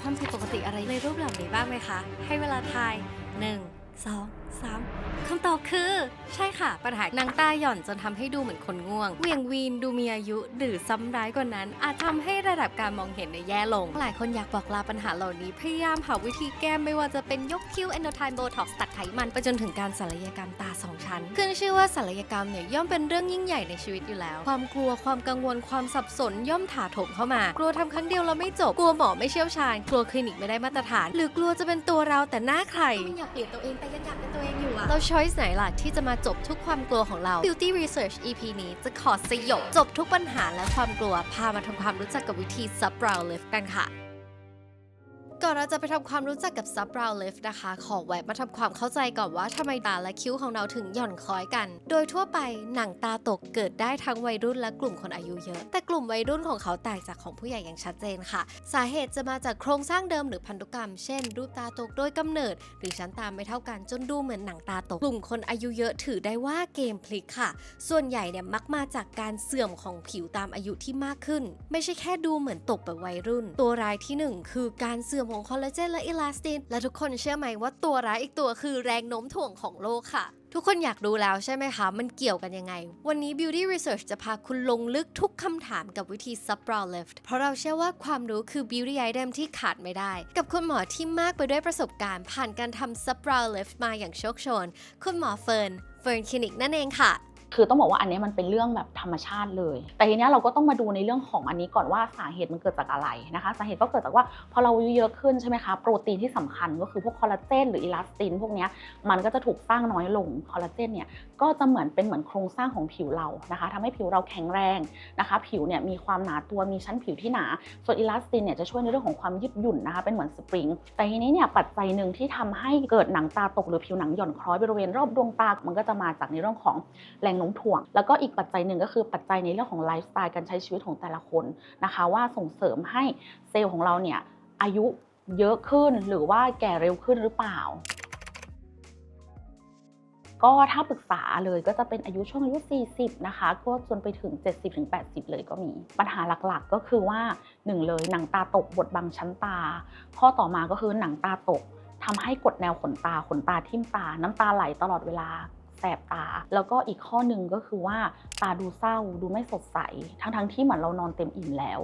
ความผิดปกติอะไรในรูปเหล่านี้บ้างไหมคะ ให้เวลาทาย 1 2 3คำตอบคือ ใช่ค่ะ ปัญหาหนังตาหย่อนจนทำให้ดูเหมือนคนง่วงเหวียงวีนดูมีอายุ หรือซ้ำร้ายกว่านั้น อาจทำให้ระดับการมองเห็นในแย่ลง หลายคนอยากบอกลาปัญหาเหล่านี้ พยายามหาวิธีแก้ไม่ว่าจะเป็นยกคิ้วเอนโดไทม์โบท็อกซ์ตัดไขมันไปจนถึงการศัลยกรรมตาสองชั้นขึ้นชื่อว่าศัลยกรรมเนี่ยย่อมเป็นเรื่องยิ่งใหญ่ในชีวิตอยู่แล้ว ความกลัวความกังวลความสับสนย่อมถาโถมเข้ามา กลัวทำครั้งเดียวแล้วไม่จบกลัวหมอไม่เชี่ยวชาญ กลัวคลินิกไม่ได้มาตรฐาน หรือกลัวจะเป็นตัวเราแต่หน้าใครไม่อยากเปลี่ยนตัวเองแต่ยังอยากเป็นตัวเองอยู่อะเราช้อยส์ไหนล่ะที่จะมาจบทุกความกลัวของเรา Beauty Research EP นี้จะขอสยบจบทุกปัญหาและความกลัว พามาทำความรู้จักกับวิธี Sub Brow Lift กันค่ะ ก่อนเราจะไปทำความรู้จักกับ Sub Brow Lift นะคะ ขอแวะมาทำความเข้าใจก่อนว่าทำไมตาและคิ้วของเราถึงหย่อนคล้อยกัน โดยทั่วไปหนังตาตกเกิดได้ทั้งวัยรุ่นและกลุ่มคนอายุเยอะ แต่กลุ่มวัยรุ่นของเขาแตกจากของผู้ใหญ่อย่างชัดเจนค่ะ สาเหตุจะมาจากโครงสร้างเดิมหรือพันธุกรรม เช่น รูปตาตกโดยกำเนิด หรือชั้นตาไม่เท่ากันจนดูเหมือนหนังตาตก กลุ่มคนอายุเยอะถือได้ว่าเกมพลิกค่ะ ส่วนใหญ่เนี่ยมักมาจากการเสื่อมของผิวตามอายุที่มากขึ้น ไม่ใช่แค่ดูเหมือนตกแบบวัยรุ่น ตัวรายที่หนึ่งคือการเสื่อมของคอลลาเจนและอิลาสติน และทุกคนเชื่อไหมว่าตัวร้ายอีกตัวคือแรงโน้มถ่วงของโลกค่ะทุกคนอยากรู้แล้วใช่ไหมคะ มันเกี่ยวกันยังไง วันนี้ Beauty Research จะพาคุณลงลึกทุกคำถามกับวิธี Sub Brow Lift เพราะเราเชื่อว่าความรู้คือ Beauty Item ที่ขาดไม่ได้ กับคุณหมอที่มากไปด้วยประสบการณ์ ผ่านการทำ Sub Brow Lift มาอย่างโชคโชน คุณหมอเฟิร์น เฟิร์นคลินิกนั่นเองค่ะ คือต้องบอกว่าอันนี้มันเป็นเรื่องแบบธรรมชาติเลย แต่ทีนี้เราก็ต้องมาดูในเรื่องของอันนี้ก่อนว่าสาเหตุมันเกิดจากอะไรนะคะ สาเหตุก็เกิดจากว่าพอเราอายุเยอะขึ้นใช่ไหมคะ โปรตีนที่สำคัญก็คือพวกคอลลาเจนหรืออิลาสตินพวกนี้มันก็จะถูกสร้างน้อยลง คอลลาเจนเนี่ยก็จะเหมือนเป็นเหมือนโครงสร้างของผิวเรานะคะทำให้ผิวเราแข็งแรงนะคะ ผิวเนี่ยมีความหนาตัว มีชั้นผิวที่หนา ส่วนอิลาสตินเนี่ยจะช่วยในเรื่องของความยืดหยุ่นนะคะ เป็นเหมือนสปริง แต่ทีนี้เนี่ยปัจจัยหนึ่งที่ทำให้เกิดหนังตาตกหรือผิวหนังหย่อนคล้อยบริเวณรอบดวงตา มันก็จะมาจากในเรื่องของแรงน้มถ่วง แล้วก็อีกปัจจัยหนึ่งก็คือปัจจัยในเรื่องของไลฟ์สไตล์การใช้ชีวิตของแต่ละคนนะคะ ว่าส่งเสริมให้เซลล์ของเราเนี่ยอายุเยอะขึ้นหรือว่าแก่เร็วขึ้นหรือเปล่าก็ถ้าปรึกษาเลยก็จะเป็นอายุช่วงอายุ 40 นะคะ ก็จนไปถึง 70-80 เลยก็มี ปัญหาหลักๆก็คือว่า 1 เลยหนังตาตกบดบังชั้นตา ข้อต่อมาก็คือหนังตาตกทำให้กดแนวขนตาขนตาทิ่มตา น้ำตาไหลตลอดเวลา แสบตา แล้วก็อีกข้อหนึ่งก็คือว่าตาดูเศร้าดูไม่สดใส ทั้งๆที่เหมือนเรานอนเต็มอิ่มแล้ว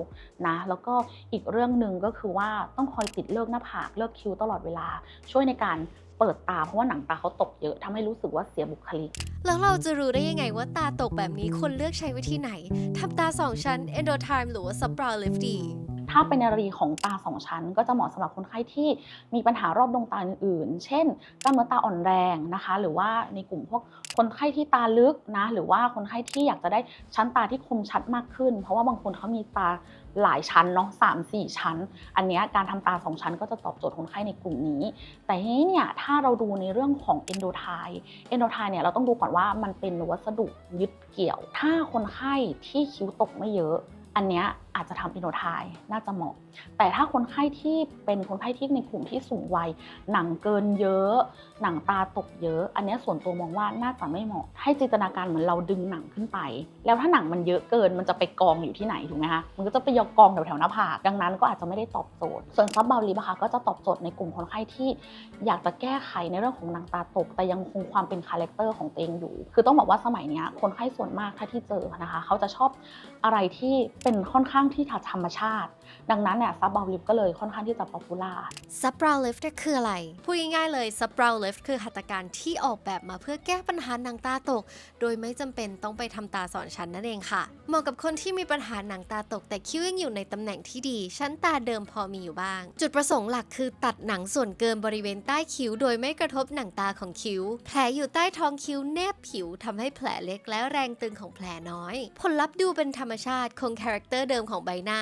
นะแล้วก็อีกเรื่องหนึ่งก็คือว่าต้องคอยติดเลิกหน้าผากเลิกคิ้วตลอดเวลา ช่วยในการเปิดตาเพราะว่าหนังตาเขาตกเยอะทำให้รู้สึกว่าเสียบุคลิก แล้วเราจะรู้ได้ยังไงว่าตาตกแบบนี้คนเลือกใช้วิธีไหนทำตาสองชั้น Endotime หรือว่า Sub Brow Lift ดี ถ้าเป็นนกรณีของตาสองชั้น ก็จะเหมาะสำหรับคนไข้ที่มีปัญหารอบดวงตาอื่นๆ เช่นกล้ามเนื้อตาอ่อนแรงนะคะ หรือว่าในกลุ่มพวกคนไข้ที่ตาลึกนะ หรือว่าคนไข้ที่อยากจะได้ชั้นตาที่คมชัดมากขึ้น เพราะว่าบางคนเขามีตาหลายชั้นเนาะสามสี่ชั้น อันเนี้ยการทำตาสองชั้นก็จะตอบโจทย์คนไข้ในกลุ่มนี้ แต่ทีนี้เนี่ยถ้าเราดูในเรื่องของเอนโดไทเอนโดไทเนี่ยเราต้องดูก่อนว่ามันเป็นวัสดุยึดเกี่ยว ถ้าคนไข้ที่คิ้วตกไม่เยอะ อันเนี้ยอาจจะทำอินโดไทน่าจะเหมาะ แต่ถ้าคนไข้ที่เป็นคนไข้ที่ในกลุ่มที่สูงวัย หนังเกินเยอะ หนังตาตกเยอะ อันนี้ส่วนตัวมองว่าน่าจะไม่เหมาะ ให้จินตนาการเหมือนเราดึงหนังขึ้นไป แล้วถ้าหนังมันเยอะเกินมันจะไปกองอยู่ที่ไหนถูกไหมคะมันก็จะไปยกกองแถวๆหน้าผากดังนั้นก็อาจจะไม่ได้ตอบโจทย์ ส่วนซับบาลิบะคะก็จะตอบโจทย์ในกลุ่มคนไข้ที่ อยากจะแก้ไขในเรื่องของหนังตาตก แต่ยังคงความเป็นคาแรคเตอร์ของตัวเองอยู่ คือต้องบอกว่าสมัยนี้คนไข้ส่วนมากถ้าที่เจอนะคะ เขาจะชอบอะไรที่เป็นค่อนข้างที่ธรรมชาติ ดังนั้นเนี่ยซับบาลิฟก็เลยค่อนข้างที่จะป๊อปปูล่า Sub Brow Lift เนี่ยคืออะไร พูดง่ายๆเลย Sub Brow Lift คือหัตถการที่ออกแบบมาเพื่อแก้ปัญหาหนังตาตก โดยไม่จำเป็นต้องไปทำตาสอนชั้นนั่นเองค่ะ เหมาะกับคนที่มีปัญหาหนังตาตก แต่คิ้วยังอยู่ในตำแหน่งที่ดี ชั้นตาเดิมพอมีอยู่บ้าง จุดประสงค์หลักคือตัดหนังส่วนเกินบริเวณใต้คิ้ว โดยไม่กระทบหนังตาของคิ้ว แผลอยู่ใต้ท้องคิ้วแนบผิวทำให้แผลเล็กและแรงตึงของแผลน้อย ผลลัพธ์ดูเป็นธรรมชาติคงคาแรคเตอร์เดิมของใบหน้า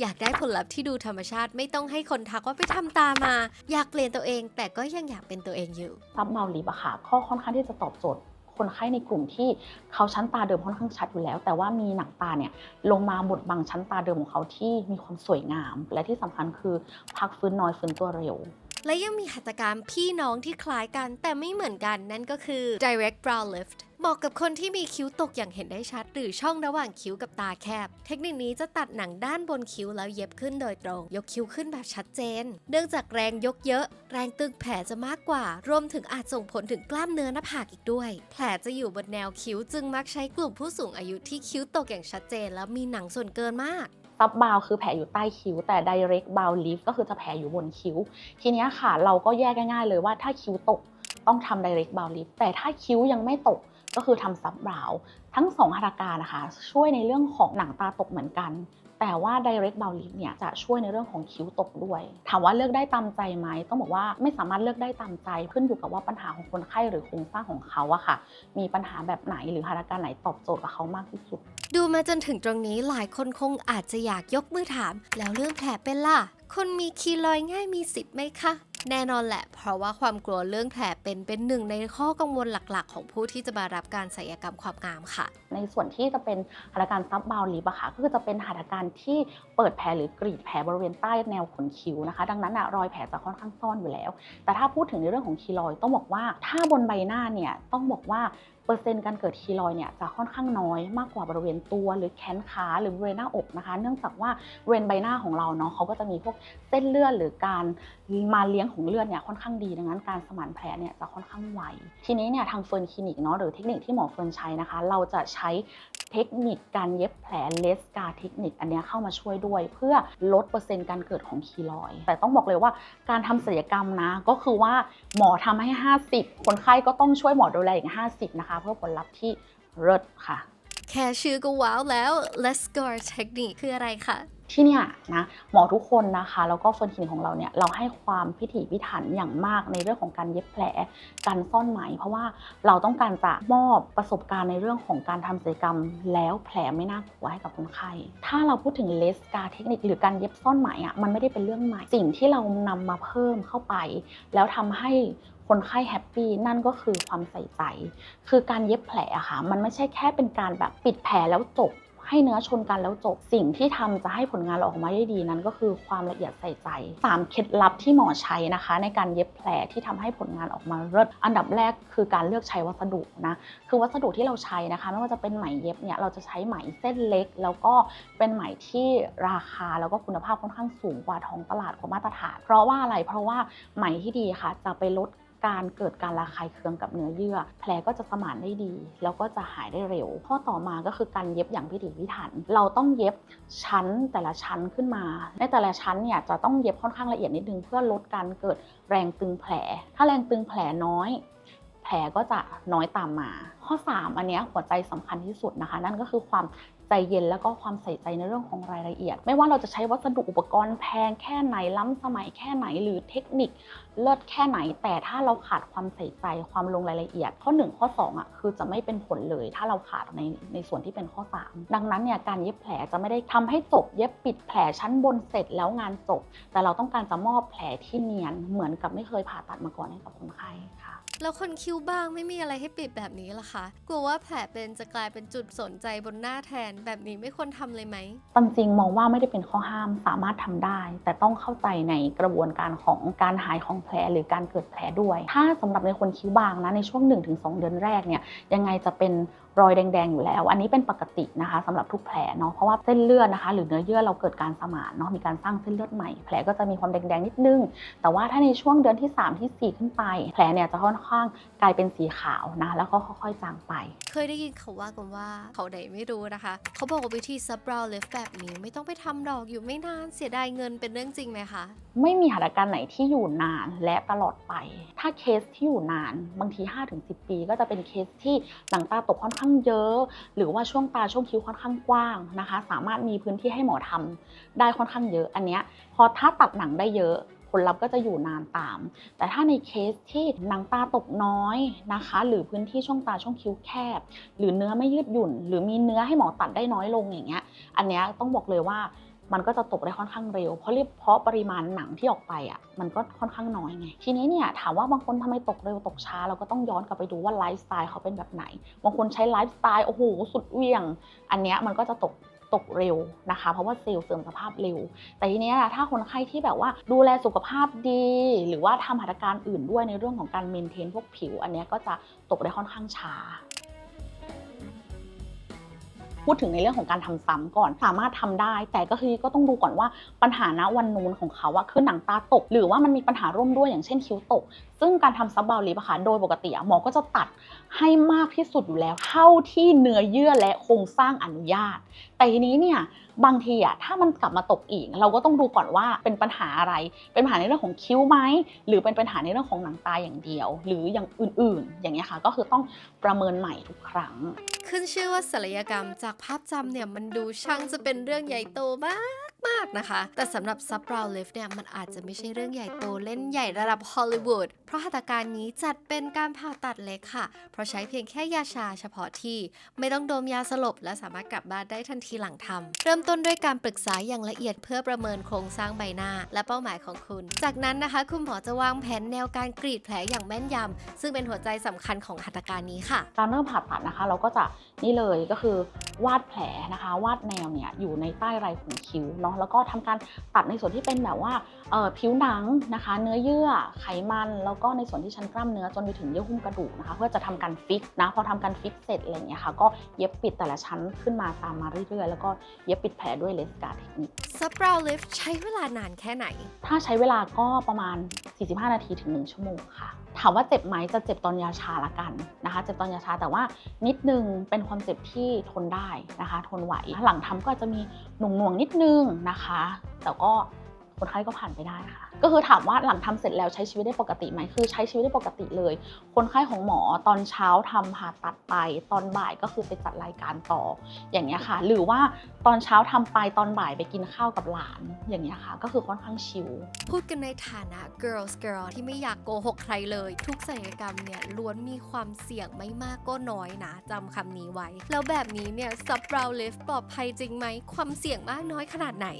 อยากได้ผลลัพธ์ที่ดูธรรมชาติไม่ต้องให้คนทักว่าไปทำตามา อยากเปลี่ยนตัวเอง แต่ก็ยังอยากเป็นตัวเองอยู่ซับเมาลิบอะค่ะข้อค่อนข้างที่จะตอบโจทย์คนไข้ในกลุ่มที่เขาชั้นตาเดิมค่อนข้างชัดอยู่แล้ว แต่ว่ามีหนังตาเนี่ยลงมาบดบังชั้นตาเดิมของเขาที่มีความสวยงาม และที่สำคัญคือพักฟื้นน้อยฟื้นตัวเร็ว และยังมีหัตถการพี่น้องที่คล้ายกันแต่ไม่เหมือนกันนั่นก็คือ direct brow lift เหมาะกับคนที่มีคิ้วตกอย่างเห็นได้ชัด หรือช่องระหว่างคิ้วกับตาแคบ เทคนิคนี้จะตัดหนังด้านบนคิ้วแล้วเย็บขึ้นโดยตรง ยกคิ้วขึ้นแบบชัดเจน เนื่องจากแรงยกเยอะ แรงตึงแผลจะมากกว่า รวมถึงอาจส่งผลถึงกล้ามเนื้อหน้าผากอีกด้วย แผลจะอยู่บนแนวคิ้วจึงมักใช้กลุ่มผู้สูงอายุที่คิ้วตกอย่างชัดเจน แล้วมีหนังส่วนเกินมาก ซับบาวคือแผลอยู่ใต้คิ้ว แต่ direct bow lift ก็คือจะแผลอยู่บนคิ้ว ทีนี้ค่ะเราก็แยกง่ายๆเลยว่าถ้าคิ้วตกต้องทำ direct bow lift แต่ถ้าคิ้วยังไม่ตกก็คือทำซับบาวทั้งสองหัตถการนะคะ ช่วยในเรื่องของหนังตาตกเหมือนกัน แต่ว่า direct bow lift เนี่ยจะช่วยในเรื่องของคิ้วตกด้วย ถามว่าเลือกได้ตามใจไหมต้องบอกว่าไม่สามารถเลือกได้ตามใจขึ้นอยู่กับว่าปัญหาของคนไข้หรือโครงสร้างของเขาอะค่ะ มีปัญหาแบบไหนหรือหัตถการไหนตอบโจทย์กับเขามากที่สุด ดูมาจนถึงตรงนี้หลายคนคงอาจจะอยากยกมือถาม แล้วเรื่องแผลเป็นล่ะคนมีคีลอยง่ายมีสิทธิ์ไหมคะ แน่นอนแหละ เพราะว่าความกลัวเรื่องแผลเป็นเป็นหนึ่งในข้อกังวลหลักๆ ของผู้ที่จะมารับการศัลยกรรมความงามค่ะ ในส่วนที่จะเป็นหัตถการซับบาวลิบอะค่ะก็คือจะเป็นหัตถการที่เปิดแผลหรือกรีดแผลบริเวณใต้แนวขนคิ้วนะคะ ดังนั้นอะรอยแผลจะค่อนข้างซ่อนอยู่แล้ว แต่ถ้าพูดถึงในเรื่องของคีลอยต้องบอกว่าถ้าบนใบหน้าเนี่ยต้องบอกว่า ปอร์เซ็นต์การเกิดคีลอยเนี่ยจะค่อนข้างน้อยมากกว่าบริเวณตัวหรือแขนขาหรือบริเวณหน้าอกนะคะ เนื่องจากว่าบริเวณใบหน้าของเราเนาะเขาก็จะมีพวกเส้นเลือดหรือการมาเลี้ยงของเลือดเนี่ยค่อนข้างดีดังนั้นการสมานแผลเนี่ยจะค่อนข้างไวทีนี้เนี่ยทางเฟิร์นคลินิกเนาะหรือเทคนิคที่หมอเฟิร์นใช้นะคะ เราจะใช้เทคนิคการเย็บแผลเลสกาเทคนิคอันนี้เข้ามาช่วยด้วย เพื่อลดเปอร์เซ็นต์การเกิดของคีลอย แต่ต้องบอกเลยว่าการทำศัลยกรรมนะก็คือว่าหมอทำให้ 50 คนไข้ก็ต้องช่วยหมอดูแลอีก 50 นะคะเพื่อผลลัพธ์ที่เลิศค่ะ แค่ชื่อก็ว้าวแล้ว Let's go technique คืออะไรคะ ที่เนี่ยนะหมอทุกคนนะคะแล้วก็เฟิร์นคลินิกของเราเนี่ยเราให้ความพิถีพิถันอย่างมากในเรื่องของการเย็บแผลการซ่อนไหม เพราะว่าเราต้องการจะมอบประสบการณ์ในเรื่องของการทำศัลยกรรม แล้วแผลไม่น่ากลัวให้กับคนไข้ถ้าเราพูดถึงเลสกาเทคนิคหรือการเย็บซ่อนไหมอะมันไม่ได้เป็นเรื่องใหม่สิ่งที่เรานำมาเพิ่มเข้าไป แล้วทำให้คนไข้แฮปปี้นั่นก็คือความใส่ใจ คือการเย็บแผลอะค่ะ มันไม่ใช่แค่เป็นการแบบปิดแผลแล้วจบ ให้เนื้อชนกันแล้วจบ สิ่งที่ทำจะให้ผลงานเราออกมาได้ดีนั้น ก็คือความละเอียดใส่ใจสามเคล็ดลับที่หมอใช้นะคะ ในการเย็บแผลที่ทำให้ผลงานออกมาเลิศอันดับแรกคือการเลือกใช้วัสดุนะคือวัสดุที่เราใช้นะคะ ไม่ว่าจะเป็นไหมเย็บเนี่ยเราจะใช้ไหมเส้นเล็ก แล้วก็เป็นไหมที่ราคาแล้วก็คุณภาพค่อนข้างสูงกว่าท้องตลาดกว่ามาตรฐาน เพราะว่าอะไรเพราะว่าไหมที่ดีค่ะจะไปลด การเกิดการระคายเคืองกับเนื้อเยื่อ แผลก็จะสมานได้ดี แล้วก็จะหายได้เร็ว ข้อต่อมาก็คือการเย็บอย่างพิถีพิถัน เราต้องเย็บชั้นแต่ละชั้นขึ้นมา ในแต่ละชั้นเนี่ยจะต้องเย็บค่อนข้างละเอียดนิดนึงเพื่อลดการเกิดแรงตึงแผล ถ้าแรงตึงแผลน้อย แผลก็จะน้อยตามมา ข้อ 3 อันนี้หัวใจสำคัญที่สุดนะคะ นั่นก็คือความ ใจเย็นแล้วก็ความใส่ใจในเรื่องของรายละเอียด ไม่ว่าเราจะใช้วัสดุอุปกรณ์แพงแค่ไหนล้ำสมัยแค่ไหนหรือเทคนิคเลิศแค่ไหน แต่ถ้าเราขาดความใส่ใจความลงรายละเอียด ข้อ 1 ข้อ2อะคือจะไม่เป็นผลเลย ถ้าเราขาดในในส่วนที่เป็นข้อ 3 ดังนั้นเนี่ยการเย็บแผลจะไม่ได้ทำให้จบเย็บปิดแผลชั้นบนเสร็จแล้วงานจบ แต่เราต้องการจะมอบแผลที่เนียนเหมือนกับไม่เคยผ่าตัดมาก่อนให้กับคนไข้ค่ะแล้วคนคิ้วบ้างไม่มีอะไรให้ปิดแบบนี้ล่ะคะกลัวว่าแผลเป็นจะกลายเป็นจุดสนใจบนหน้าแทนแบบนี้ไม่ควรทำเลยไหมตามจริงมองว่าไม่ได้เป็นข้อห้ามสามารถทำได้ แต่ต้องเข้าใจในกระบวนการของการหายของแผลหรือการเกิดแผลด้วย ถ้าสำหรับในคนคิ้วบางนะในช่วง 1-2 เดือนแรกเนี่ยยังไงจะเป็นรอยแดงๆอยู่แล้ว อันนี้เป็นปกตินะคะสำหรับทุกแผลเนาะเพราะว่าเส้นเลือดนะคะ หรือเนื้อเยื่อเราเกิดการสมานเนาะมีการสร้างเส้นเลือดใหม่ แผลก็จะมีความแดงๆนิดนึง แต่ว่าถ้าในช่วงเดือนที่ 3 ที่ 4 ขึ้นไป แผลเนี่ยจะค่อนข้างกลายเป็นสีขาวนะแล้วก็ค่อยๆจางไป เคยได้ยินเขาว่ากันว่าเขาไหนไม่รู้นะคะ เขาบอกว่าวิธีซับบราวเลฟแบบนี้ไม่ต้องไปทำดอกอยู่ไม่นานเสียดายเงินเป็นเรื่องจริงไหมคะไม่มีหัตถการไหนที่อยู่นานและตลอดไป ถ้าเคสที่อยู่นานบางที 5-10 ปี ก็จะเป็นเคสที่หนังตาตกค่อนข้างเยอะ หรือว่าช่วงตาช่วงคิ้วค่อนข้างกว้างนะคะ สามารถมีพื้นที่ให้หมอทำได้ค่อนข้างเยอะ อันเนี้ยพอถ้าตัดหนังได้เยอะผลลัพธ์ก็จะอยู่นานตาม แต่ถ้าในเคสที่หนังตาตกน้อยนะคะ หรือพื้นที่ช่วงตาช่วงคิ้วแคบ หรือเนื้อไม่ยืดหยุ่น หรือมีเนื้อให้หมอตัดได้น้อยลงอย่างเงี้ย อันเนี้ยต้องบอกเลยว่า มันก็จะตกได้ค่อนข้างเร็ว เพราะเรียเพราะปริมาณหนังที่ออกไปอะมันก็ค่อนข้างน้อยไง ทีนี้เนี่ยถามว่าบางคนทำไมตกเร็วตกช้า เราก็ต้องย้อนกลับไปดูว่าไลฟ์สไตล์เขาเป็นแบบไหน บางคนใช้ไลฟ์สไตล์โอ้โหสุดเวียง อันเนี้ยมันก็จะตกตกเร็วนะคะ เพราะว่าเซลล์เสื่อมสภาพเร็ว แต่ทีเนี้ยถ้าคนไข้ที่แบบว่าดูแลสุขภาพดี หรือว่าทำหัตถการอื่นด้วยในเรื่องของการเมนเทนพวกผิว อันเนี้ยก็จะตกได้ค่อนข้างช้า พูดถึงในเรื่องของการทำซ้ำก่อนสามารถทำได้ แต่ก็คือก็ต้องดูก่อนว่าปัญหาณวันนู้นของเขาอะคือหนังตาตก หรือว่ามันมีปัญหาร่วมด้วยอย่างเช่นคิ้วตก ซึ่งการทำซับบาวลิฟอะค่ะโดยปกติหมอก็จะตัดให้มากที่สุดอยู่แล้ว เท่าที่เนื้อเยื่อและโครงสร้างอนุญาต แต่ทีนี้เนี่ย บางทีอะถ้ามันกลับมาตกอีก เราก็ต้องดูก่อนว่าเป็นปัญหาอะไร เป็นปัญหาในเรื่องของคิ้วไหมหรือเป็นปัญหาในเรื่องของหนังตาอย่างเดียว หรืออย่างอื่นๆ อย่างเงี้ยค่ะ ก็คือต้องประเมินใหม่ทุกครั้ง ขึ้นชื่อว่าศัลยกรรมจากภาพจำเนี่ยมันดูช่างจะเป็นเรื่องใหญ่โตมากมากๆนะคะ แต่สำหรับซับบราวลิฟเนี่ยมันอาจจะไม่ใช่เรื่องใหญ่โตเล่นใหญ่ระดับฮอลลีวูด เพราะหัตถการนี้จัดเป็นการผ่าตัดเล็กค่ะ เพราะใช้เพียงแค่ยาชาเฉพาะที่ ไม่ต้องดมยาสลบ และสามารถกลับบ้านได้ทันทีหลังทำเริ่มต้นด้วยการปรึกษาอย่างละเอียดเพื่อประเมินโครงสร้างใบหน้า และเป้าหมายของคุณ จากนั้นนะคะคุณหมอจะวางแผนแนวการกรีดแผลอย่างแม่นยำซึ่งเป็นหัวใจสำคัญของหัตถการนี้ค่ะ การเริ่มผ่าตัดนะคะ เราก็จะนี่เลยก็คือวาดแผลนะคะ วาดแนวเนี่ยอยู่ในใต้ไรขนคิ้วเนาะแล้วก็ทำการตัดในส่วนที่เป็นแบบว่าเอ่อผิวหนังนะคะ เนื้อเยื่อไขมันแล้วก็ในส่วนที่ชั้นกล้ามเนื้อจนไปถึงเยื่อหุ้มกระดูกนะคะ เพื่อจะทำการฟิกนะพอทำการฟิกเสร็จอะไรอย่างเงี้ยค่ะก็เย็บปิดแต่ละชั้นขึ้นมาตามมาเรื่อยๆ แล้วก็เย็บปิดแผลด้วยเลสการ์เทคนิคซับบราวลิฟใช้เวลานานแค่ไหน ถ้าใช้เวลาก็ประมาณ 45 นาทีถึง 1 ชั่วโมงค่ะ ถามว่าเจ็บไหมจะเจ็บตอนยาชาละกันนะคะ เจ็บตอนยาชาแต่ว่านิดนึงเป็นความเจ็บที่ทนได้นะคะ ทนไหวหลังทำก็อาจจะมีหน่วงๆนิดนึงนะคะ แต่ก็คนไข้ก็ผ่านไปได้ค่ะ ก็คือถามว่าหลังทำเสร็จแล้วใช้ชีวิตได้ปกติไหมคือใช้ชีวิตได้ปกติเลย คนไข้ของหมอตอนเช้าทำผ่าตัดไป ตอนบ่ายก็คือไปจัดรายการต่ออย่างเงี้ยค่ะ หรือว่าตอนเช้าทำไปตอนบ่ายไปกินข้าวกับหลานอย่างเงี้ยค่ะ ก็คือค่อนข้างชิลพูดกันในฐานะ girls girl ที่ไม่อยากโกหกใครเลย ทุกศัลยกรรมเนี่ยล้วนมีความเสี่ยงไม่มากก็น้อยนะจำคำนี้ไว้ แล้วแบบนี้เนี่ยซับบราวลิฟปลอดภัยจริงไหมความเสี่ยงมากน้อยขนาดไหน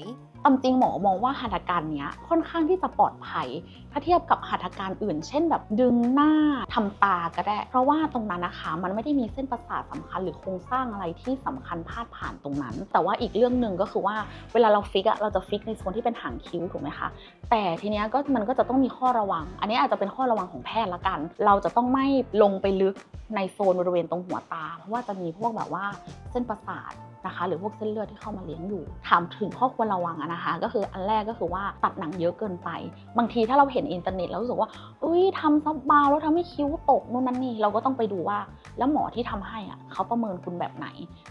ตามจริงหมอมองว่าหัตถการเนี้ยค่อนข้างที่จะปลอดภัย ถ้าเทียบกับหัตถการอื่น เช่นแบบดึงหน้าทำตาก็ได้ เพราะว่าตรงนั้นนะคะมันไม่ได้มีเส้นประสาทสำคัญหรือโครงสร้างอะไรที่สำคัญพาดผ่านตรงนั้น แต่ว่าอีกเรื่องหนึ่งก็คือว่าเวลาเราฟิกอะเราจะฟิกในโซนที่เป็นหางคิ้วถูกไหมคะ แต่ทีเนี้ยก็มันก็จะต้องมีข้อระวัง อันนี้อาจจะเป็นข้อระวังของแพทย์ละกัน เราจะต้องไม่ลงไปลึกในโซนบริเวณตรงหัวตา เพราะว่าจะมีพวกแบบว่าเส้นประสาท นะคะ หรือพวกเส้นเลือดที่เข้ามาเลี้ยงอยู่ ถามถึงข้อควรระวังอะนะคะ ก็คืออันแรกก็คือว่าตัดหนังเยอะเกินไป บางทีถ้าเราเห็นอินเทอร์เน็ตแล้วรู้สึกว่าอุ้ยทำซับบาวแล้วทำให้คิ้วตกนู่นนั่นนี่เราก็ต้องไปดูว่า แล้วหมอที่ทำให้อะเขาประเมินคุณแบบไหน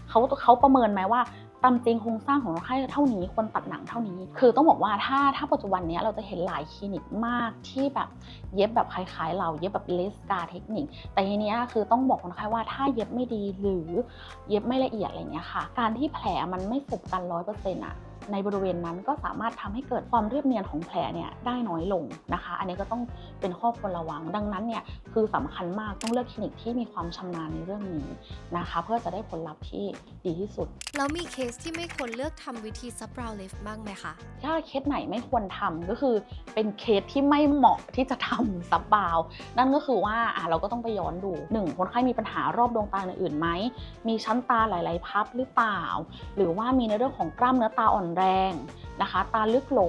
เขาเขาประเมินไหมว่า ตามจริงโครงสร้างของคนไข้เท่านี้ควรตัดหนังเท่านี้ คือต้องบอกว่าถ้าถ้าปัจจุบันนี้เราจะเห็นหลายคลินิกมากที่แบบเย็บแบบคล้ายๆ เราเย็บแบบเลสกาเทคนิค แต่ทีเนี้ยคือต้องบอกคนไข้ว่าถ้าเย็บไม่ดีหรือเย็บไม่ละเอียดอะไรเงี้ยค่ะ การที่แผลมันไม่สบกันร้อยเปอร์เซ็นต์อะ ในบริเวณนั้นก็สามารถทำให้เกิดความเรียบเนียนของแผลเนี่ยได้น้อยลงนะคะ อันนี้ก็ต้องเป็นข้อควรระวัง ดังนั้นเนี่ยคือสำคัญมากต้องเลือกคลินิกที่มีความชำนาญในเรื่องนี้นะคะ เพื่อจะได้ผลลัพธ์ที่ดีที่สุด แล้วมีเคสที่ไม่ควรเลือกทำวิธีซับบราวลิฟบ้างไหมคะถ้าเคสไหนไม่ควรทำก็คือเป็นเคสที่ไม่เหมาะที่จะทำซับบาวน์นั่นก็คือว่าอะเราก็ต้องไปย้อนดู 1. คนไข้มีปัญหารอบดวงตาอื่นๆไหมมีชั้นตาหลาย ๆ พับหรือเปล่า หรือว่ามีในเรื่องของกล้ามเนื้อตาอ่อนแรงนะคะ ตาลึกโหล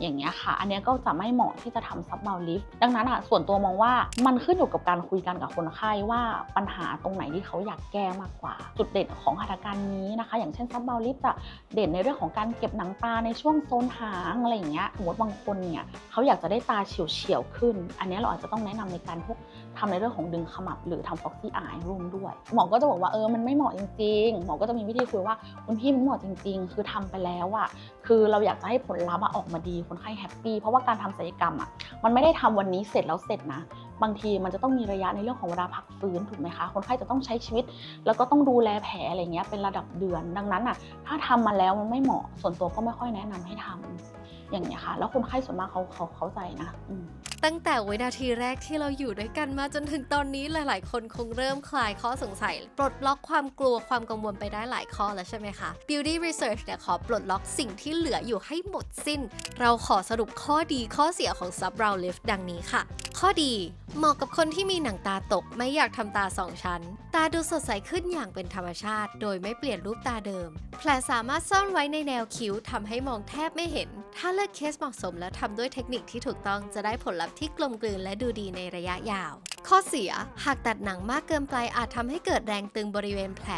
อย่างเงี้ยค่ะ อันเนี้ยก็จะไม่เหมาะที่จะทำซับเบาลิฟดังนั้นอะส่วนตัวมองว่ามันขึ้นอยู่กับการคุยกันกับคนไข้ว่าปัญหาตรงไหนที่เขาอยากแก้มากกว่า จุดเด่นของหัตถการนี้นะคะ อย่างเช่นซับเบาลิฟจะเด่นในเรื่องของการเก็บหนังตาในช่วงโซนหางอะไรอย่างเงี้ยสมมติบางคนเนี่ยเขาอยากจะได้ตาเฉียวๆขึ้น อันเนี้ยเราอาจจะต้องแนะนำในการพวก ทำในเรื่องของดึงขมับหรือทำฟ็อกซี่อายร่วมด้วย หมอก็จะบอกว่าเออมันไม่เหมาะจริง ๆ หมอก็จะมีวิธีคุยว่าคุณพี่มันเหมาะจริง ๆ คือทำไปแล้วอะคือเราอยากจะให้ผลลัพธ์ออกมาดีคนไข้แฮปปี้เพราะว่าการทำศัลยกรรมอะมันไม่ได้ทำวันนี้เสร็จแล้วเสร็จนะบางทีมันจะต้องมีระยะในเรื่องของเวลาพักฟื้นถูกไหมคะ คนไข้จะต้องใช้ชีวิต แล้วก็ต้องดูแลแผลอะไรเงี้ยเป็นระดับเดือน ดังนั้นอะถ้าทำมาแล้วมันไม่เหมาะส่วนตัวก็ไม่ค่อยแนะนำให้ทำ อย่างเงี้ยค่ะ แล้วคนไข้ส่วนมากเขาเขาเข้าใจนะอืม ตั้งแต่วินาทีแรกที่เราอยู่ด้วยกันมาจนถึงตอนนี้หลาย ๆ คนคงเริ่มคลายข้อสงสัย ปลดล็อกความกลัวความกังวลไปได้หลายข้อแล้วใช่ไหมคะ Beauty Research เนี่ยขอปลดล็อกสิ่งที่เหลืออยู่ให้หมดสิ้น เราขอสรุปข้อดีข้อเสียของ Sub Brow Lift ดังนี้ค่ะ ข้อดีเหมาะกับคนที่มีหนังตาตกไม่อยากทำตาสองชั้น ตาดูสดใสขึ้นอย่างเป็นธรรมชาติ โดยไม่เปลี่ยนรูปตาเดิม แผลสามารถซ่อนไว้ในแนวคิ้วทำให้มองแทบไม่เห็นถ้าเลือกเคสเหมาะสมและทำด้วยเทคนิคที่ถูกต้องจะได้ผลลัพธ์ที่กลมกลืนและดูดีในระยะยาวข้อเสียหากตัดหนังมากเกินไปอาจทำให้เกิดแรงตึงบริเวณแผล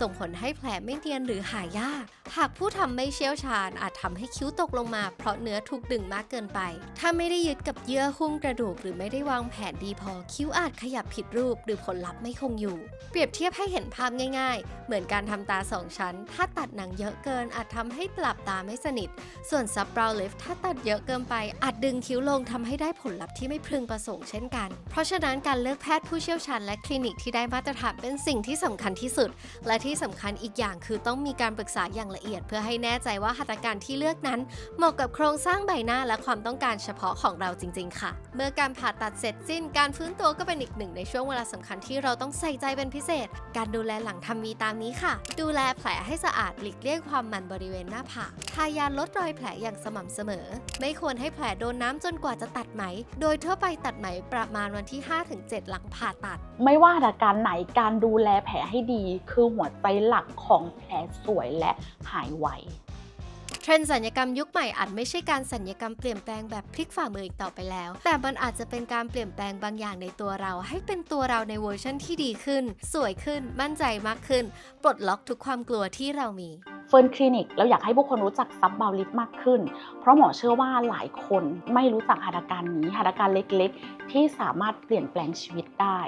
ส่งผลให้แผลไม่เนียนหรือหายาก หากผู้ทำไม่เชี่ยวชาญอาจทำให้คิ้วตกลงมาเพราะเนื้อถูกดึงมากเกินไป ถ้าไม่ได้ยึดกับเยื่อหุ้มกระดูก หรือไม่ได้วางแผนดีพอคิ้วอาจขยับผิดรูป หรือผลลัพธ์ไม่คงอยู่ เปรียบเทียบให้เห็นภาพง่าย ๆ เหมือนการทำตาสองชั้น ถ้าตัดหนังเยอะเกินอาจทำให้ปรับตาไม่สนิท ส่วนซับเบราลิฟถ้าตัดเยอะเกินไปอาจดึงคิ้วลงทำให้ได้ผลลัพธ์ที่ไม่พึงประสงค์เช่นกัน เพราะฉะนั้นการเลือกแพทย์ผู้เชี่ยวชาญและคลินิกที่ได้มาตรฐานเป็นสิ่งที่สำคัญที่สุด และที่สำคัญอีกอย่างคือต้องมีการปรึกษาอย่างละเอียด เพื่อให้แน่ใจว่าหัตถการที่เลือกนั้น เหมาะกับโครงสร้างใบหน้าและความต้องการเฉพาะของเราจริง ๆ ค่ะ เมื่อการผ่าตัดเสร็จสิ้น การฟื้นตัวก็เป็นอีกหนึ่งในช่วงเวลาสำคัญที่เราต้องใส่ใจเป็นพิเศษ การดูแลหลังทำมีตามนี้ค่ะ ดูแลแผลให้สะอาดหลีกเลี่ยงความมันบริเวณหน้าผากทายาลดรอยแผลอย่างสม่ำเสมอ ไม่ควรให้แผลโดนน้ำจนกว่าจะตัดไหม โดยทั่วไปตัดไหมประมาณวันที่5-7 หลังผ่าตัด ไม่ว่าอาการไหนการดูแลแผลให้ดี คือหัวใจหลักของแผลสวยและหายไว เทรนด์สัญญกรรมยุคใหม่อาจไม่ใช่การสัญญกรรมเปลี่ยนแปลงแบบพลิกฝ่ามืออีกต่อไปแล้ว แต่มันอาจจะเป็นการเปลี่ยนแปลงบางอย่างในตัวเรา ให้เป็นตัวเราในเวอร์ชันที่ดีขึ้น สวยขึ้น มั่นใจมากขึ้น ปลดล็อกทุกความกลัวที่เรามีเฟิร์นคลินิกเราอยากให้ผู้คนรู้จักซับบาลิฟมากขึ้น เพราะหมอเชื่อว่าหลายคนไม่รู้จักหัตถการนี้หัตถการเล็กๆ ที่สามารถเปลี่ยนแปลงชีวิตได้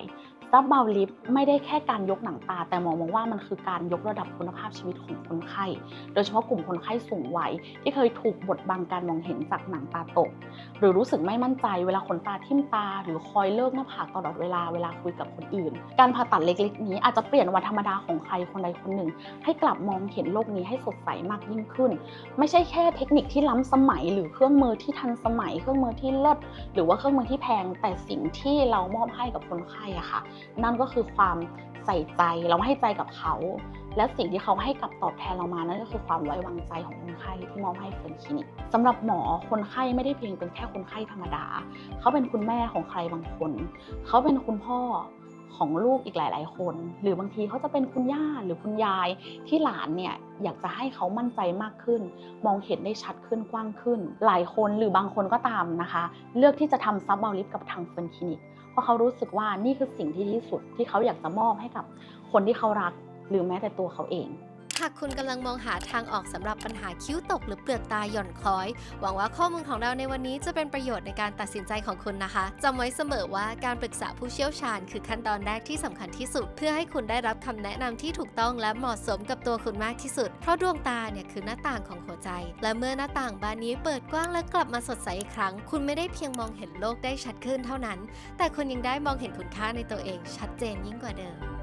ซับเบาลิฟไม่ได้แค่การยกหนังตา แต่หมอมองว่ามันคือการยกระดับคุณภาพชีวิตของคนไข้ โดยเฉพาะกลุ่มคนไข้สูงวัยที่เคยถูกบดบังการมองเห็นจากหนังตาตก หรือรู้สึกไม่มั่นใจเวลาขนตาทิ่มตา หรือคอยเลิกหน้าผากตลอดเวลาเวลาคุยกับคนอื่น การผ่าตัดเล็กๆ นี้อาจจะเปลี่ยนวันธรรมดาของใครคนใดคนหนึ่ง ให้กลับมองเห็นโลกนี้ให้สดใสมากยิ่งขึ้น ไม่ใช่แค่เทคนิคที่ล้ำสมัย หรือเครื่องมือที่ทันสมัย เครื่องมือที่เลิศหรือว่าเครื่องมือที่แพงแต่สิ่งที่เรามอบให้กับคนไข้อะค่ะนั่นก็คือความใส่ใจเราให้ใจกับเขา และสิ่งที่เขาให้กลับตอบแทนเรามานั่นก็คือความไว้วางใจของคนไข้ที่มอบให้เฟิร์นคลินิกสำหรับหมอคนไข้ไม่ได้เพียงเป็นแค่คนไข้ธรรมดา เขาเป็นคุณแม่ของใครบางคน เขาเป็นคุณพ่อของลูกอีกหลาย ๆ คน หรือบางทีเขาจะเป็นคุณย่าหรือคุณยายที่หลานเนี่ยอยากจะให้เขามั่นใจมากขึ้น มองเห็นได้ชัดขึ้นกว้างขึ้น หลายคนหรือบางคนก็ตามนะคะ เลือกที่จะทำซับบาลิฟกับทางเฟิร์นคลินิก ราะเขารู้สึกว่านี่คือสิ่งที่ดีที่สุดที่เขาอยากจะมอบให้กับคนที่เขารัก หรือแม้แต่ตัวเขาเอง หากคุณกำลังมองหาทางออกสำหรับปัญหาคิ้วตกหรือเปลือกตาหย่อนคล้อย หวังว่าข้อมูลของเราในวันนี้จะเป็นประโยชน์ในการตัดสินใจของคุณนะคะจำไว้เสมอว่าการปรึกษาผู้เชี่ยวชาญ คือขั้นตอนแรกที่สำคัญที่สุด เพื่อให้คุณได้รับคำแนะนำที่ถูกต้องและเหมาะสมกับตัวคุณมากที่สุด เพราะดวงตาเนี่ยคือหน้าต่างของหัวใจ และเมื่อหน้าต่างบานนี้เปิดกว้างและกลับมาสดใสอีกครั้ง คุณไม่ได้เพียงมองเห็นโลกได้ชัดขึ้นเท่านั้น แต่คุณยังได้มองเห็นคุณค่าในตัวเองชัดเจนยิ่งกว่าเดิม